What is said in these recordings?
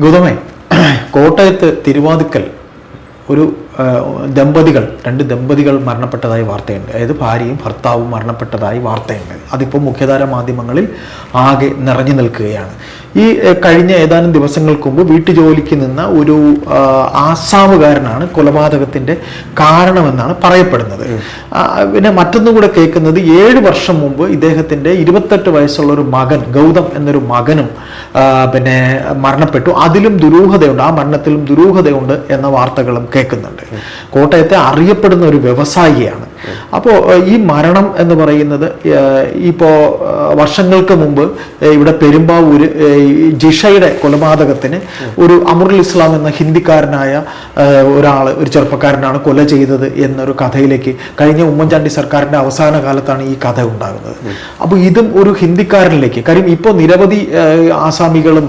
ഗൗതമേ കോട്ടയത്ത് തിരുവാതിക്കൽ ഒരു ദമ്പതികൾ രണ്ട് ദമ്പതികൾ മരണപ്പെട്ടതായി വാർത്തയുണ്ട്. അതായത് ഭാര്യയും ഭർത്താവും മരണപ്പെട്ടതായി വാർത്തയുണ്ട്. അതിപ്പോൾ മുഖ്യധാര മാധ്യമങ്ങളിൽ ആകെ നിറഞ്ഞു നിൽക്കുകയാണ്. ഈ കഴിഞ്ഞ ഏതാനും ദിവസങ്ങൾക്ക് മുമ്പ് വീട്ടുജോലിക്ക് നിന്ന ഒരു ആസാമുകാരനാണ് കൊലപാതകത്തിന്റെ കാരണമെന്നാണ് പറയപ്പെടുന്നത്. പിന്നെ മറ്റൊന്നും കൂടെ കേൾക്കുന്നത് ഏഴ് വർഷം മുമ്പ് ഇദ്ദേഹത്തിന്റെ ഇരുപത്തെട്ട് വയസ്സുള്ള ഒരു മകൻ ഗൗതം എന്നൊരു മകനും പിന്നെ മരണപ്പെട്ടു. അതിലും ദുരൂഹതയുണ്ട്. ആ മരണത്തിലും ദുരൂഹതയുണ്ട് എന്ന വാർത്തകളും കേൾക്കുന്നുണ്ട്. കോട്ടയത്തെ അറിയപ്പെടുന്ന ഒരു വ്യവസായിയാണ്. അപ്പോൾ ഈ മരണം എന്ന് പറയുന്നത് ഇപ്പോൾ വർഷങ്ങൾക്ക് മുമ്പ് ഇവിടെ പെരുമ്പാവൂര് ജിഷയുടെ കൊലപാതകത്തിന് ഒരു അമറുൽ ഇസ്ലാം എന്ന ഹിന്ദിക്കാരനായ ഒരാൾ ഒരു ചെറുപ്പക്കാരനാണ് കൊല ചെയ്തത് എന്നൊരു കഥയിലേക്ക് കഴിഞ്ഞ ഉമ്മൻചാണ്ടി സർക്കാരിന്റെ അവസാന കാലത്താണ് ഈ കഥ ഉണ്ടാകുന്നത്. അപ്പോൾ ഇതും ഒരു ഹിന്ദിക്കാരനിലേക്ക് കാര്യം ഇപ്പോൾ നിരവധി ആസാമികളും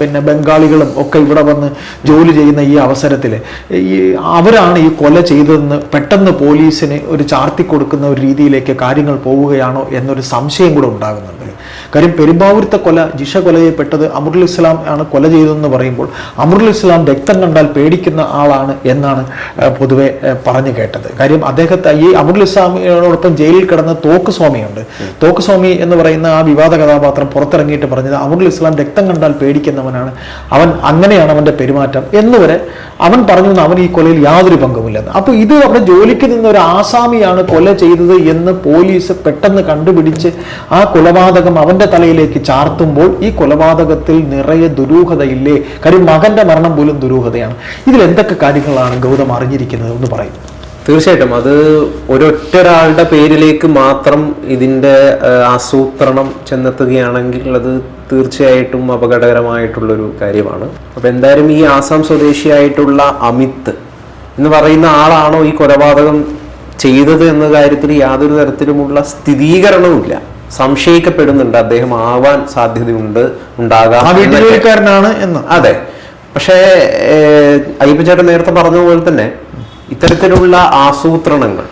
പിന്നെ ബംഗാളികളും ഒക്കെ ഇവിടെ വന്ന് ജോലി ചെയ്യുന്ന ഈ അവസരത്തിൽ ഈ അവരാണ് ഈ കൊല ചെയ്തതെന്ന് പെട്ടെന്ന് പോലീസിന് ഒരു ചാർത്തി കൊടുക്കുന്ന ഒരു രീതിയിലേക്ക് കാര്യങ്ങൾ പോവുകയാണോ എന്നൊരു സംശയം കൂടെ ഉണ്ടാകുന്നുണ്ട്. കാര്യം പെരുമ്പാവൂരത്തെ കൊല ജിഷ കൊല ചെയ്യപ്പെട്ടത് അമറുൽ ഇസ്ലാം ആണ് കൊല ചെയ്തതെന്ന് പറയുമ്പോൾ അമറുൽ ഇസ്ലാം രക്തം കണ്ടാൽ പേടിക്കുന്ന ആളാണ് എന്നാണ് പൊതുവെ പറഞ്ഞു കേട്ടത്. കാര്യം അദ്ദേഹത്തെ ഈ അമറുൽ ഇസ്ലാമിനോടൊപ്പം ജയിലിൽ കിടന്ന തോക്ക് സ്വാമിയുണ്ട്. തോക്ക് സ്വാമി എന്ന് പറയുന്ന ആ വിവാദ കഥാപാത്രം പുറത്തിറങ്ങിയിട്ട് പറഞ്ഞത് അമറുൽ ഇസ്ലാം രക്തം കണ്ടാൽ പേടിക്കുന്നവനാണ് അവൻ അങ്ങനെയാണ് അവന്റെ പെരുമാറ്റം എന്നുവരെ അവൻ പറഞ്ഞു അവൻ ഈ കൊലയിൽ യാതൊരു പങ്കുമില്ലെന്ന്. അപ്പോൾ ഇത് അവിടെ ജോലിക്ക് നിന്ന ഒരു ആസാമിയാണ് കൊല ചെയ്തത് എന്ന് പോലീസ് പെട്ടെന്ന് കണ്ടുപിടിച്ച് ആ കൊലപാതകം അവന്റെ തലയിലേക്ക് ചാർത്തുമ്പോൾ ഈ കൊലപാതകത്തിൽ നിറയെ ദുരൂഹതയില്ലേ? കാര്യം മകന്റെ മരണം പോലും ദുരൂഹതയാണ്. ഇതിൽ എന്തൊക്കെ കാര്യങ്ങളാണ് ഗൗതം അറിഞ്ഞിരിക്കുന്നത് എന്ന് പറയും. തീർച്ചയായിട്ടും അത് ഒരൊറ്റ ഒരാളുടെ പേരിലേക്ക് മാത്രം ഇതിന്റെ ആസൂത്രണം ചെന്നെത്തുകയാണെങ്കിൽ അത് തീർച്ചയായിട്ടും അപകടകരമായിട്ടുള്ളൊരു കാര്യമാണ്. അപ്പോൾ എന്തായാലും ഈ ആസാം സ്വദേശിയായിട്ടുള്ള അമിത് എന്ന് പറയുന്ന ആളാണോ ഈ കൊലപാതകം ചെയ്തത് എന്ന കാര്യത്തിൽ യാതൊരു തരത്തിലുമുള്ള സ്ഥിരീകരണവുമില്ല. സംശയിക്കപ്പെടുന്നുണ്ട് അദ്ദേഹം ആവാൻ സാധ്യതയുണ്ട് ഉണ്ടാകാം. വീട്ടുജോലിക്കാരനാണ് എന്ന് അതെ പക്ഷേ അയ്യപ്പച്ചേട്ടൻ നേരത്തെ പറഞ്ഞതുപോലെ പോലെ തന്നെ ഇത്തരത്തിലുള്ള ആസൂത്രണങ്ങൾ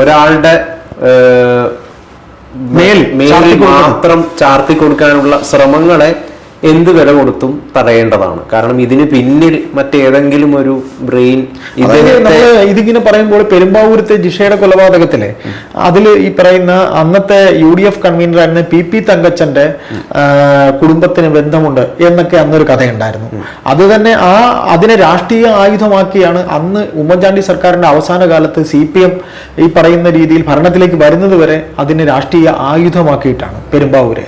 ഒരാളുടെ മേൽ മേൽ. മാത്രം ചാർത്തി കൊടുക്കാനുള്ള ശ്രമങ്ങളെ എന്ത് വില കൊടുത്തും തടയേണ്ടതാണ്. കാരണം ഇതിന് പിന്നിൽ മറ്റേതെങ്കിലും ഒരു ബ്രെയിൻ ഇതിങ്ങനെ പറയുമ്പോൾ പെരുമ്പാവൂരത്തെ ജിഷയുടെ കൊലപാതകത്തിലെ അതിൽ ഈ പറയുന്ന അന്നത്തെ യു ഡി എഫ് കൺവീനറായിരുന്ന പി പി തങ്കച്ചന്റെ കുടുംബത്തിന് ബന്ധമുണ്ട് എന്നൊക്കെ അന്നൊരു കഥയുണ്ടായിരുന്നു. അത് തന്നെ ആ അതിനെ രാഷ്ട്രീയ ആയുധമാക്കിയാണ് അന്ന് ഉമ്മൻചാണ്ടി സർക്കാരിന്റെ അവസാന കാലത്ത് സി പി എം ഈ പറയുന്ന രീതിയിൽ ഭരണത്തിലേക്ക് വരുന്നത് വരെ അതിനെ രാഷ്ട്രീയ ആയുധമാക്കിയിട്ടാണ് പെരുമ്പാവൂര്.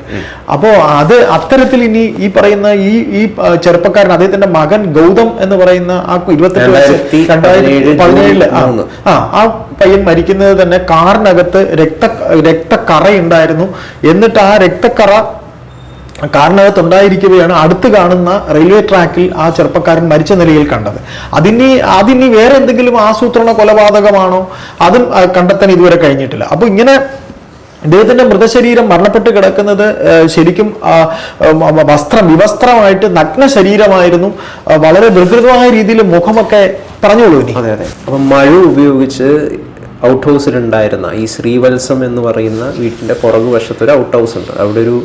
അപ്പോ അത് അത്തരത്തിൽ ഇനി ഈ പറയുന്ന ഈ ഈ ചെറുപ്പക്കാരൻ അദ്ദേഹത്തിന്റെ മകൻ ഗൗതം എന്ന് പറയുന്ന ആ ഇരുപത്തെട്ട് വയസ്സ് രണ്ടായിരത്തി പതിനേഴിൽ ആ, ആ പയ്യൻ മരിക്കുന്നത് തന്നെ കാറിനകത്ത് രക്ത രക്തക്കറ ഉണ്ടായിരുന്നു എന്നിട്ട് ആ രക്തക്കറ കാറിനകത്ത് ഉണ്ടായിരിക്കുകയാണ് അടുത്ത് കാണുന്ന റെയിൽവേ ട്രാക്കിൽ ആ ചെറുപ്പക്കാരൻ മരിച്ച നിലയിൽ കണ്ടത്. അതിനി അതിനി വേറെ എന്തെങ്കിലും ആസൂത്രണ കൊലപാതകമാണോ? അതും കണ്ടെത്താൻ ഇതുവരെ കഴിഞ്ഞിട്ടില്ല. അപ്പൊ ഇങ്ങനെ ഇദ്ദേഹത്തിന്റെ മൃതശരീരം മരണപ്പെട്ട് കിടക്കുന്നത് ശരിക്കും വസ്ത്രം വിവസ്ത്രമായിട്ട് നഗ്ന ശരീരമായിരുന്നു. വളരെ വികൃതമായ രീതിയിൽ മുഖമൊക്കെ പറഞ്ഞോളൂ അതെ അതെ. അപ്പം മഴ ഉപയോഗിച്ച് ഔട്ട് ഹൗസിലുണ്ടായിരുന്ന ഈ ശ്രീവത്സം എന്ന് പറയുന്ന വീട്ടിന്റെ പുറകുവശത്ത് ഒരു ഔട്ട് ഹൗസ് ഉണ്ട്. അവിടെ ഒരു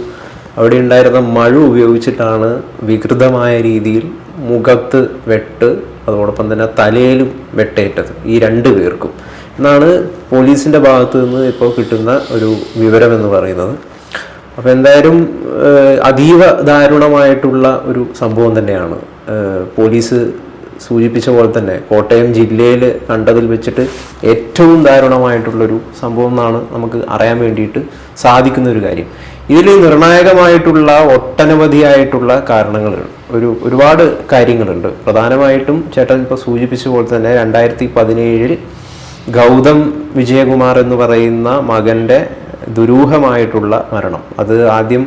അവിടെ ഉണ്ടായിരുന്ന മഴ ഉപയോഗിച്ചിട്ടാണ് വികൃതമായ രീതിയിൽ മുഖത്ത് വെട്ട് അതോടൊപ്പം തന്നെ തലയിലും വെട്ടേറ്റത് ഈ രണ്ടു പേർക്കും. എന്നാണ് പോലീസിന്റെ ഭാഗത്തു നിന്ന് ഇപ്പോൾ കിട്ടുന്ന ഒരു വിവരം എന്ന് പറയുന്നത്. അപ്പോൾ എന്തായാലും അതീവ ദാരുണമായിട്ടുള്ള ഒരു സംഭവം തന്നെയാണ്. പോലീസ് സൂചിപ്പിച്ച പോലെ തന്നെ കോട്ടയം ജില്ലയിൽ കണ്ടതിൽ വെച്ചിട്ട് ഏറ്റവും ദാരുണമായിട്ടുള്ളൊരു സംഭവം എന്നാണ് നമുക്ക് അറിയാൻ വേണ്ടിയിട്ട് സാധിക്കുന്ന ഒരു കാര്യം. ഇതിൽ നിർണായകമായിട്ടുള്ള ഒട്ടനവധിയായിട്ടുള്ള കാരണങ്ങൾ ഒരു ഒരുപാട് കാര്യങ്ങളുണ്ട്. പ്രധാനമായിട്ടും ചേട്ടൻ ഇപ്പോൾ സൂചിപ്പിച്ച പോലെ തന്നെ രണ്ടായിരത്തി പതിനേഴിൽ ഗൗതം വിജയകുമാർ എന്ന് പറയുന്ന മകന്റെ ദുരൂഹമായിട്ടുള്ള മരണം. അത് ആദ്യം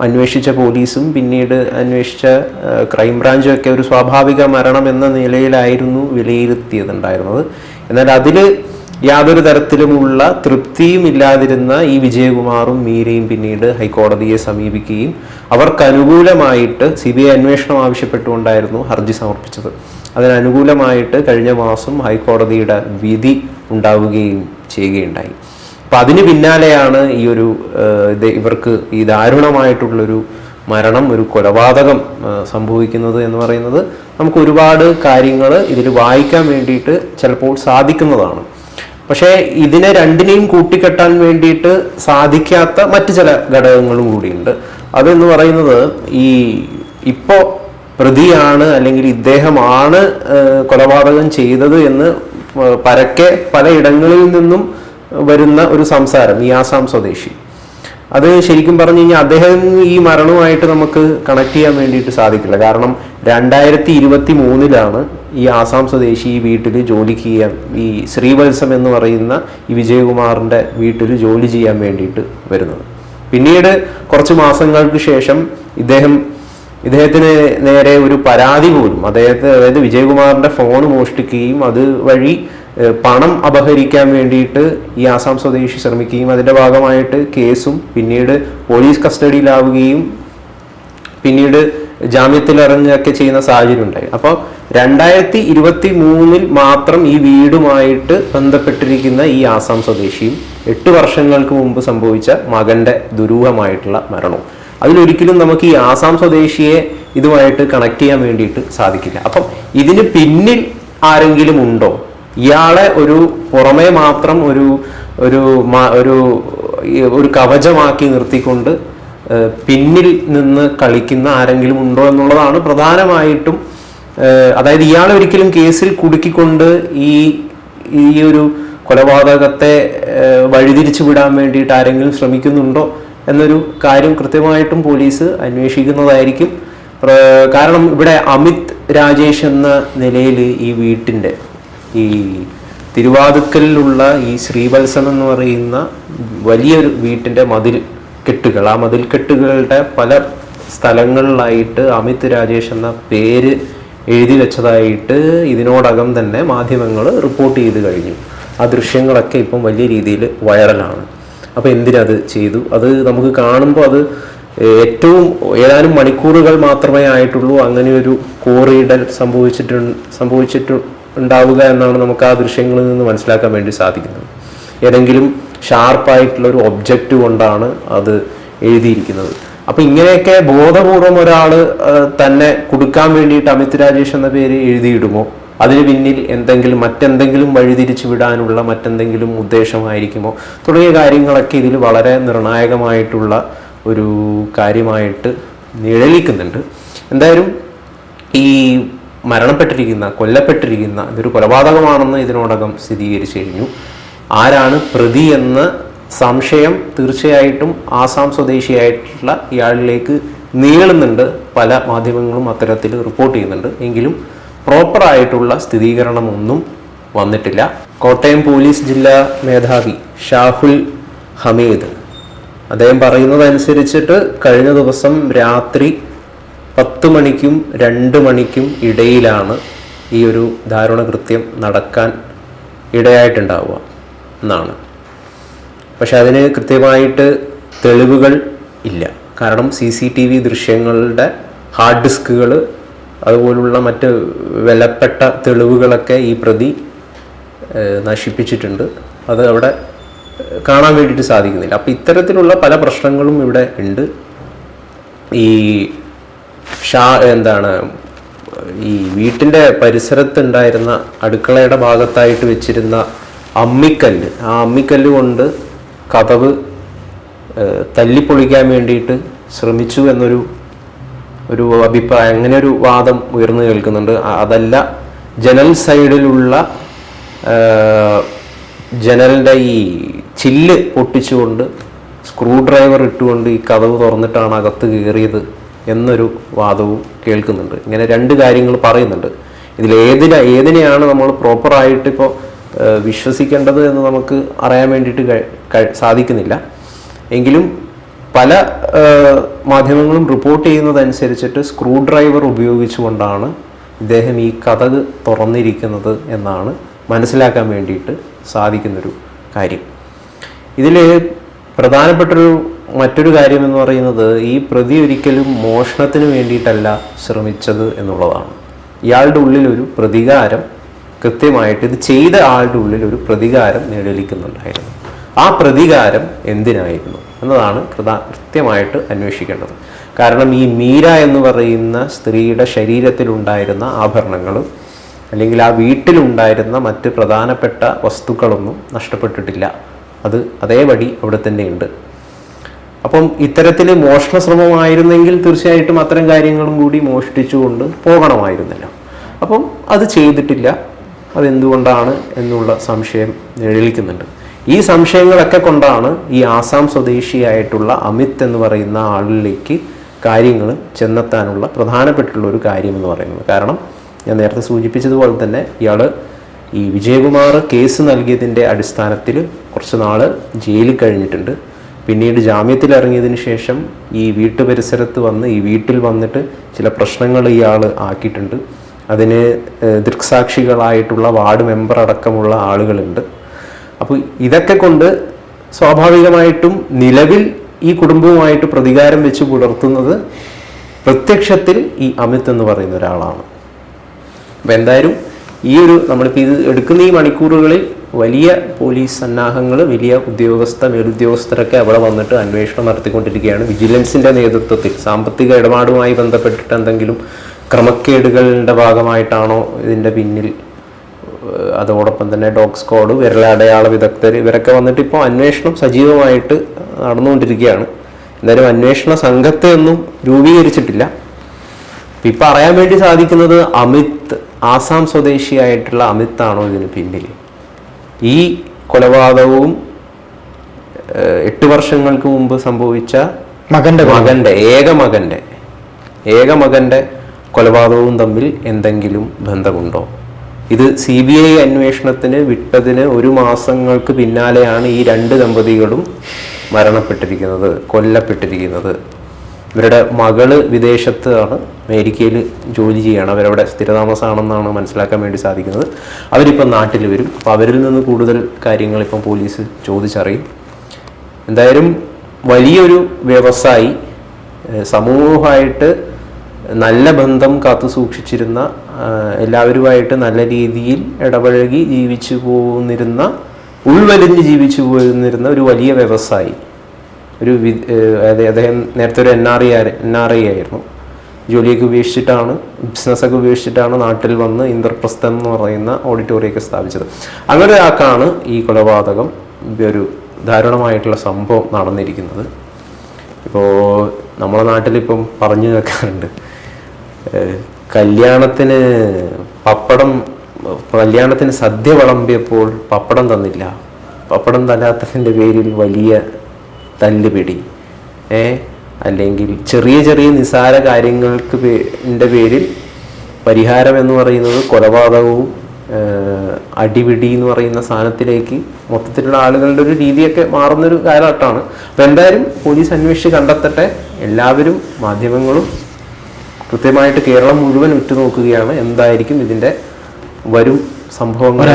അന്വേഷിച്ച പോലീസും പിന്നീട് അന്വേഷിച്ച ക്രൈംബ്രാഞ്ചും ഒക്കെ ഒരു സ്വാഭാവിക മരണം എന്ന നിലയിലായിരുന്നു വിലയിരുത്തിയതുണ്ടായിരുന്നത്. എന്നാൽ അതിൽ യാതൊരു തരത്തിലുമുള്ള തൃപ്തിയും ഇല്ലാതിരുന്ന ഈ വിജയകുമാറും മീരയും പിന്നീട് ഹൈക്കോടതിയെ സമീപിക്കുകയും അവർക്കനുകൂലമായിട്ട് സി ബി ഐ അന്വേഷണം ആവശ്യപ്പെട്ടുകൊണ്ടായിരുന്നു ഹർജി സമർപ്പിച്ചത്. അതിനനുകൂലമായിട്ട് കഴിഞ്ഞ മാസം ഹൈക്കോടതിയുടെ വിധി ഉണ്ടാവുകയും ചെയ്യുകയുണ്ടായി. അപ്പം അതിന് പിന്നാലെയാണ് ഈ ഒരു ഇവർക്ക് ഈ ദാരുണമായിട്ടുള്ളൊരു മരണം ഒരു കൊലപാതകം സംഭവിക്കുന്നത് എന്ന് പറയുന്നത് നമുക്ക് ഒരുപാട് കാര്യങ്ങൾ ഇതിൽ വായിക്കാൻ വേണ്ടിയിട്ട് ചിലപ്പോൾ സാധിക്കുന്നതാണ്. പക്ഷേ ഇതിനെ രണ്ടിനെയും കൂട്ടിക്കെട്ടാൻ വേണ്ടിയിട്ട് സാധിക്കാത്ത മറ്റു ചില ഘടകങ്ങളും കൂടിയുണ്ട്. അതെന്ന് പറയുന്നത് ഈ ഇപ്പോൾ പ്രതിയാണ് അല്ലെങ്കിൽ ഇദ്ദേഹമാണ് കൊലപാതകം ചെയ്തത് എന്ന് പരക്കെ പലയിടങ്ങളിൽ നിന്നും വരുന്ന ഒരു സംസാരം ഈ ആസാം സ്വദേശി. അത് ശരിക്കും പറഞ്ഞു കഴിഞ്ഞാൽ അദ്ദേഹം ഈ മരണവുമായിട്ട് നമുക്ക് കണക്ട് ചെയ്യാൻ വേണ്ടിയിട്ട് സാധിക്കില്ല. കാരണം രണ്ടായിരത്തി ഇരുപത്തി മൂന്നിലാണ് ഈ ആസാം സ്വദേശി ഈ വീട്ടിൽ ജോലിക്ക് ചെയ്യാൻ ഈ ശ്രീവത്സം എന്ന് പറയുന്ന ഈ വിജയകുമാറിന്റെ വീട്ടിൽ ജോലി ചെയ്യാൻ വേണ്ടിയിട്ട് വരുന്നത്. പിന്നീട് കുറച്ച് മാസങ്ങൾക്ക് ശേഷം ഇദ്ദേഹം ഇദ്ദേഹത്തിന് നേരെ ഒരു പരാതി പോലും. അദ്ദേഹത്തെ അതായത് വിജയകുമാറിന്റെ ഫോൺ മോഷ്ടിക്കുകയും അത് വഴി പണം അപഹരിക്കാൻ വേണ്ടിയിട്ട് ഈ ആസാം സ്വദേശി ശ്രമിക്കുകയും അതിന്റെ ഭാഗമായിട്ട് കേസും പിന്നീട് പോലീസ് കസ്റ്റഡിയിലാവുകയും പിന്നീട് ജാമ്യത്തിൽ ഇറങ്ങുകയൊക്കെ ചെയ്യുന്ന സാഹചര്യം ഉണ്ടായി. അപ്പോൾ രണ്ടായിരത്തി ഇരുപത്തി മൂന്നിൽ മാത്രം ഈ വീടുമായിട്ട് ബന്ധപ്പെട്ടിരിക്കുന്ന ഈ ആസാം സ്വദേശിയും എട്ട് വർഷങ്ങൾക്ക് മുമ്പ് സംഭവിച്ച മകന്റെ ദുരൂഹമായിട്ടുള്ള മരണവും. അതിലൊരിക്കലും നമുക്ക് ഈ ആസാം സ്വദേശിയെ ഇതുമായിട്ട് കണക്ട് ചെയ്യാൻ വേണ്ടിയിട്ട് സാധിക്കില്ല. അപ്പം ഇതിന് പിന്നിൽ ആരെങ്കിലും ഉണ്ടോ? ഇയാളെ ഒരു പുറമേ മാത്രം ഒരു ഒരു ഒരു ഒരു കവചമാക്കി നിർത്തിക്കൊണ്ട് പിന്നിൽ നിന്ന് കളിക്കുന്ന ആരെങ്കിലും ഉണ്ടോ എന്നുള്ളതാണ് പ്രധാനമായിട്ടും അതായത് ഇയാളെ ഒരിക്കലും കേസിൽ കുടുക്കിക്കൊണ്ട് ഈ ഈ ഒരു കൊലപാതകത്തെ വഴിതിരിച്ചു വിടാൻ വേണ്ടിയിട്ട് ആരെങ്കിലും ശ്രമിക്കുന്നുണ്ടോ? എന്നൊരു കാര്യം കൃത്യമായിട്ടും പോലീസ് അന്വേഷിക്കുന്നതായിരിക്കും. കാരണം ഇവിടെ അമിത് രാജേഷ് എന്ന നിലയിൽ ഈ വീട്ടിന്റെ ഈ തിരുവാതുക്കലിലുള്ള ഈ ശ്രീവത്സം എന്ന് പറയുന്ന വലിയൊരു വീട്ടിന്റെ മതിൽ കെട്ടുകൾ ആ മതിൽ കെട്ടുകളുടെ പല സ്ഥലങ്ങളിലായിട്ട് അമിത് രാജേഷ് എന്ന പേര് എഴുതി വെച്ചതായിട്ട് ഇതിനോടകം തന്നെ മാധ്യമങ്ങൾ റിപ്പോർട്ട് ചെയ്ത് കഴിഞ്ഞു. ആ ദൃശ്യങ്ങളൊക്കെ ഇപ്പം വലിയ രീതിയിൽ വൈറലാണ്. അപ്പോൾ എന്തിനത് ചെയ്തു? അത് നമുക്ക് കാണുമ്പോൾ അത് ഏറ്റവും ഏതാനും മണിക്കൂറുകൾ മാത്രമേ ആയിട്ടുള്ളൂ അങ്ങനെ ഒരു കോറിയിടൽ സംഭവിച്ചിട്ട് ഉണ്ടാവുക എന്നാണ് നമുക്ക് ആ ദൃശ്യങ്ങളിൽ നിന്ന് മനസ്സിലാക്കാൻ വേണ്ടി സാധിക്കുന്നത്. ഏതെങ്കിലും ഷാർപ്പായിട്ടുള്ള ഒരു ഒബ്ജക്റ്റ് കൊണ്ടാണ് അത് എഴുതിയിരിക്കുന്നത്. അപ്പം ഇങ്ങനെയൊക്കെ ബോധപൂർവം ഒരാൾ തന്നെ കൊടുക്കാൻ വേണ്ടിയിട്ട് അമിത് രാജേഷ് എന്ന പേര് എഴുതിയിടുമോ? അതിന് പിന്നിൽ എന്തെങ്കിലും മറ്റെന്തെങ്കിലും വഴിതിരിച്ചു വിടാനുള്ള മറ്റെന്തെങ്കിലും ഉദ്ദേശമായിരിക്കുമോ? തുടങ്ങിയ കാര്യങ്ങളൊക്കെ ഇതിൽ വളരെ നിർണായകമായിട്ടുള്ള ഒരു കാര്യമായിട്ട് നിഴലിക്കുന്നുണ്ട്. എന്തായാലും ഈ മരണപ്പെട്ടിരിക്കുന്ന കൊല്ലപ്പെട്ടിരിക്കുന്ന ഇതൊരു കൊലപാതകമാണെന്ന് ഇതിനോടകം സ്ഥിരീകരിച്ചു. കഴിഞ്ഞു ആരാണ് പ്രതി എന്ന സംശയം തീർച്ചയായിട്ടും ആസാം സ്വദേശിയായിട്ടുള്ള ഇയാളിലേക്ക് നീളുന്നുണ്ട്. പല മാധ്യമങ്ങളും അത്തരത്തിൽ റിപ്പോർട്ട് ചെയ്യുന്നുണ്ട്. എങ്കിലും പ്രോപ്പറായിട്ടുള്ള സ്ഥിരീകരണമൊന്നും വന്നിട്ടില്ല. കോട്ടയം പോലീസ് ജില്ലാ മേധാവി ഷാഹുൽ ഹമീദ്. അദ്ദേഹം പറയുന്നതനുസരിച്ചിട്ട് കഴിഞ്ഞ ദിവസം രാത്രി പത്ത് മണിക്കും രണ്ട് മണിക്കും ഇടയിലാണ് ഈ ഒരു ദാരുണ കൃത്യം നടക്കാൻ ഇടയായിട്ടുണ്ടാവുക എന്നാണ്. പക്ഷെ അതിന് കൃത്യമായിട്ട് തെളിവുകൾ ഇല്ല. കാരണം സി സി ടി വി ദൃശ്യങ്ങളുടെ ഹാർഡ് ഡിസ്കുകൾ അതുപോലുള്ള മറ്റ് വിലപ്പെട്ട തെളിവുകളൊക്കെ ഈ പ്രതി നശിപ്പിച്ചിട്ടുണ്ട്. അത് അവിടെ കാണാൻ വേണ്ടിയിട്ട് സാധിക്കുന്നില്ല. അപ്പം ഇത്തരത്തിലുള്ള പല പ്രശ്നങ്ങളും ഇവിടെ ഉണ്ട്. ഈ ഷാ എന്താണ് ഈ വീട്ടിന്റെ പരിസരത്തുണ്ടായിരുന്ന അടുക്കളയുടെ ഭാഗത്തായിട്ട് വെച്ചിരുന്ന അമ്മിക്കല്ല്. ആ അമ്മിക്കല്ല് കൊണ്ട് കഥവ് തല്ലിപ്പൊളിക്കാൻ വേണ്ടിയിട്ട് ശ്രമിച്ചു എന്നൊരു ഒരു അഭിപ്രായം അങ്ങനെ ഒരു വാദം ഉയർന്നു കേൾക്കുന്നുണ്ട്. അതല്ല ജനറൽ സൈഡിലുള്ള ജനലിന്റെ ഈ ചില്ല് പൊട്ടിച്ചുകൊണ്ട് സ്ക്രൂ ഡ്രൈവർ ഇട്ടുകൊണ്ട് ഈ കഥവ് തുറന്നിട്ടാണ് അകത്ത് കയറിയത് എന്നൊരു വാദവും കേൾക്കുന്നുണ്ട്. ഇങ്ങനെ രണ്ട് കാര്യങ്ങൾ പറയുന്നുണ്ട്. ഇതിൽ ഏതിന ഏതിനെയാണ് നമ്മൾ പ്രോപ്പറായിട്ട് ഇപ്പോൾ വിശ്വസിക്കേണ്ടത് എന്ന് നമുക്ക് അറിയാൻ വേണ്ടിയിട്ട് സാധിക്കുന്നില്ല. എങ്കിലും പല മാധ്യമങ്ങളും റിപ്പോർട്ട് ചെയ്യുന്നതനുസരിച്ചിട്ട് സ്ക്രൂ ഡ്രൈവർ ഉപയോഗിച്ചുകൊണ്ടാണ് ഇദ്ദേഹം ഈ കഥക് തുറന്നിരിക്കുന്നത് എന്നാണ് മനസ്സിലാക്കാൻ വേണ്ടിയിട്ട് സാധിക്കുന്നൊരു കാര്യം. ഇതിൽ പ്രധാനപ്പെട്ടൊരു മറ്റൊരു കാര്യം എന്ന് പറയുന്നത് ഈ പ്രതി ഒരിക്കലും മോഷണത്തിന് വേണ്ടിയിട്ടല്ല ശ്രമിച്ചത് എന്നുള്ളതാണ്. ഇയാളുടെ ഉള്ളിൽ ഒരു പ്രതികാരം കൃത്യമായിട്ട് ഇത് ചെയ്ത ആളുടെ ഉള്ളിൽ ഒരു പ്രതികാരം നിഴലിക്കുന്നുണ്ടായിരുന്നു. ആ പ്രതികാരം എന്തിനായിരുന്നു? എന്നതാണ് കൃത കൃത്യമായിട്ട് അന്വേഷിക്കേണ്ടത്. കാരണം ഈ മീര എന്ന് പറയുന്ന സ്ത്രീയുടെ ശരീരത്തിലുണ്ടായിരുന്ന ആഭരണങ്ങളും അല്ലെങ്കിൽ ആ വീട്ടിലുണ്ടായിരുന്ന മറ്റ് പ്രധാനപ്പെട്ട വസ്തുക്കളൊന്നും നഷ്ടപ്പെട്ടിട്ടില്ല. അത് അതേപടി അവിടെ തന്നെ ഉണ്ട്. അപ്പം ഇത്തരത്തിൽ മോഷണ ശ്രമമായിരുന്നെങ്കിൽ തീർച്ചയായിട്ടും അത്തരം കാര്യങ്ങളും കൂടി മോഷ്ടിച്ചുകൊണ്ട് പോകണമായിരുന്നല്ലോ. അപ്പം അത് ചെയ്തിട്ടില്ല. അതെന്തുകൊണ്ടാണ് എന്നുള്ള സംശയം നിഴലിക്കുന്നുണ്ട് ഈ സംശയങ്ങളൊക്കെ കൊണ്ടാണ് ഈ ആസാം സ്വദേശിയായിട്ടുള്ള അമിത് എന്ന് പറയുന്ന ആളിലേക്ക് കാര്യങ്ങൾ ചെന്നെത്താനുള്ള പ്രധാനപ്പെട്ടുള്ള ഒരു കാര്യം എന്ന് പറയുന്നത്. കാരണം ഞാൻ നേരത്തെ സൂചിപ്പിച്ചതുപോലെ തന്നെ ഇയാൾ ഈ വിജയകുമാർ കേസ് നൽകിയതിന്റെ അടിസ്ഥാനത്തിൽ കുറച്ച് നാൾ ജയിലിൽ കഴിഞ്ഞിട്ടുണ്ട്. പിന്നീട് ജാമ്യത്തിൽ ഇറങ്ങിയതിന് ശേഷം ഈ വീട്ടു പരിസരത്ത് വന്ന് ഈ വീട്ടിൽ വന്നിട്ട് ചില പ്രശ്നങ്ങൾ ഇയാൾ ആക്കിയിട്ടുണ്ട്. അതിന് ദൃക്സാക്ഷികളായിട്ടുള്ള വാർഡ് മെമ്പർ അടക്കമുള്ള ആളുകളുണ്ട്. അപ്പോൾ ഇതൊക്കെ കൊണ്ട് സ്വാഭാവികമായിട്ടും നിലവിൽ ഈ കുടുംബവുമായിട്ട് പ്രതികാരം വെച്ച് പുലർത്തുന്നത് പ്രത്യക്ഷത്തിൽ ഈ അമിത് എന്ന് പറയുന്ന ഒരാളാണ്. അപ്പം എന്തായാലും ഈ ഒരു നമ്മളിപ്പോൾ ഇത് എടുക്കുന്ന ഈ മണിക്കൂറുകളിൽ വലിയ പോലീസ് സന്നാഹങ്ങൾ വലിയ ഉദ്യോഗസ്ഥ മേലുദ്യോഗസ്ഥരൊക്കെ അവിടെ വന്നിട്ട് അന്വേഷണം നടത്തിക്കൊണ്ടിരിക്കുകയാണ്. വിജിലൻസിന്റെ നേതൃത്വത്തിൽ സാമ്പത്തിക ഇടപാടുമായി ബന്ധപ്പെട്ടിട്ട് എന്തെങ്കിലും ക്രമക്കേടുകളുടെ ഭാഗമായിട്ടാണോ ഇതിന്റെ പിന്നിൽ അതോടൊപ്പം തന്നെ ഡോഗ് സ്ക്വാഡ് വിരലടയാള വിദഗ്ധർ ഇവരൊക്കെ വന്നിട്ട് ഇപ്പോൾ അന്വേഷണം സജീവമായിട്ട് നടന്നുകൊണ്ടിരിക്കുകയാണ്. എന്തായാലും അന്വേഷണ സംഘത്തെ ഒന്നും രൂപീകരിച്ചിട്ടില്ല. ഇപ്പം അറിയാൻ വേണ്ടി സാധിക്കുന്നത് അമിത് ആസാം സ്വദേശിയായിട്ടുള്ള അമിത് ആണോ ഇതിന് പിന്നിൽ? ഈ കൊലപാതകവും എട്ട് വർഷങ്ങൾക്ക് മുമ്പ് സംഭവിച്ച മകന്റെ മകന്റെ ഏക മകന്റെ ഏക മകന്റെ കൊലപാതകവും തമ്മിൽ എന്തെങ്കിലും ബന്ധമുണ്ടോ? ഇത് സി ബി ഐ അന്വേഷണത്തിന് വിട്ടതിന് ഒരു മാസങ്ങൾക്ക് പിന്നാലെയാണ് ഈ രണ്ട് ദമ്പതികളും മരണപ്പെട്ടിരിക്കുന്നത് കൊല്ലപ്പെട്ടിരിക്കുന്നത്. ഇവരുടെ മകൾ വിദേശത്താണ് അമേരിക്കയിൽ ജോലി ചെയ്യണം. അവരവിടെ സ്ഥിരതാമസമാണെന്നാണ് മനസ്സിലാക്കാൻ വേണ്ടി സാധിക്കുന്നത്. അവരിപ്പം നാട്ടിൽ വരും. അപ്പോൾ അവരിൽ നിന്ന് കൂടുതൽ കാര്യങ്ങൾ ഇപ്പം പോലീസ് ചോദിച്ചറിയും. എന്തായാലും വലിയൊരു വ്യവസായി സമൂഹമായിട്ട് നല്ല ബന്ധം കാത്തു സൂക്ഷിച്ചിരുന്ന എല്ലാവരുമായിട്ട് നല്ല രീതിയിൽ ഇടപഴകി ജീവിച്ചു പോന്നിരുന്ന ഉൾവലിഞ്ഞ് ജീവിച്ചു പോന്നിരുന്ന ഒരു വലിയ വ്യവസായി. ഒരു വി അദ്ദേഹം നേരത്തെ ഒരു N R I N R I ആയിരുന്നു. ജോലിയൊക്കെ ഉപേക്ഷിച്ചിട്ടാണ് ബിസിനസ്സൊക്കെ ഉപേക്ഷിച്ചിട്ടാണ് നാട്ടിൽ വന്ന് ഇന്ദ്രപ്രസ്ഥം എന്ന് പറയുന്ന ഓഡിറ്റോറിയൊക്കെ സ്ഥാപിച്ചത്. അങ്ങനെ ഒരാൾക്കാണ് ഈ കൊലപാതകം ഒരു ദാരുണമായിട്ടുള്ള സംഭവം നടന്നിരിക്കുന്നത്. ഇപ്പോൾ നമ്മളെ നാട്ടിലിപ്പം പറഞ്ഞു കേൾക്കാറുണ്ട്. കല്യാണത്തിന് പപ്പടം കല്യാണത്തിന് സദ്യ വിളമ്പിയപ്പോൾ പപ്പടം തന്നില്ല. പപ്പടം തരാത്തതിന്റെ പേരിൽ വലിയ തല്ലുപിടി. ഏ? അല്ലെങ്കിൽ ചെറിയ ചെറിയ നിസാര കാര്യങ്ങൾക്ക് പേ- പേരിൽ പരിഹാരം എന്ന് പറയുന്നത് കൊലപാതകവും അടിപിടി എന്ന് പറയുന്ന സാധനത്തിലേക്ക് മൊത്തത്തിലുള്ള ആളുകളുടെ ഒരു രീതിയൊക്കെ മാറുന്നൊരു കാലഘട്ടമാണ്. അപ്പം എന്തായാലും പോലീസ് അന്വേഷിച്ച് കണ്ടെത്തട്ടെ. എല്ലാവരും മാധ്യമങ്ങളും കൃത്യമായിട്ട് കേരളം മുഴുവൻ ഉറ്റുനോക്കുകയാണ് എന്തായിരിക്കും ഇതിന്റെ വരും സംഭവങ്ങൾ